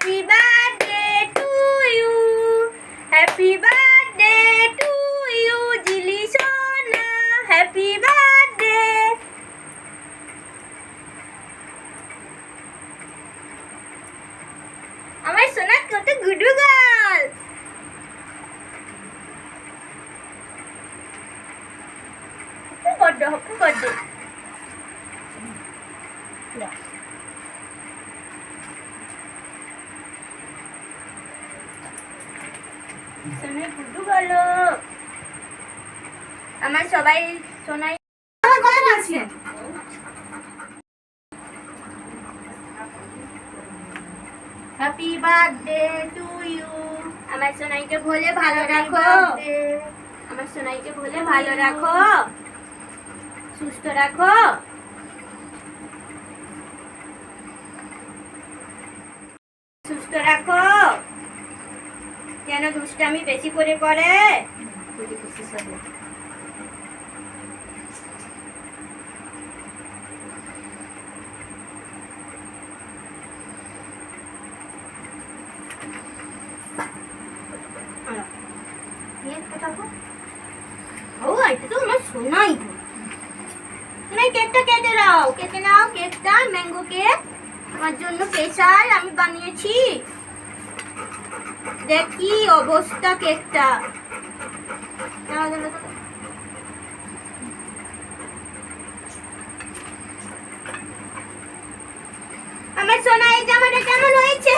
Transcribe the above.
Happy birthday to you. Happy birthday to you, Jilisona. Happy birthday. আমার সোনা কত গুডু গাল বড্ড বড্ড গুড্ডু বলো আমার সবাই সোনাই আমার কথা বলছি হ্যাপি বার্থডে টু ইউ আমার সোনাইকে ভুলে ভালো রাখো। আমার সোনাইকে ভুলে ভালো রাখো। সুস্থ রাখো। সুস্থ রাখো। যেন দুষ্টামি বেশি করে করে। ও, এটা তো আমার সোনাই। সোনাই কেকটা কেটে কেটে নাও কেকটা ম্যাঙ্গো কেক আমার জন্য স্পেশাল আমি বানিয়েছি। দেখ কি অবস্থা কেকটা। আমার সোনা এই জামাটা কেমন হয়েছে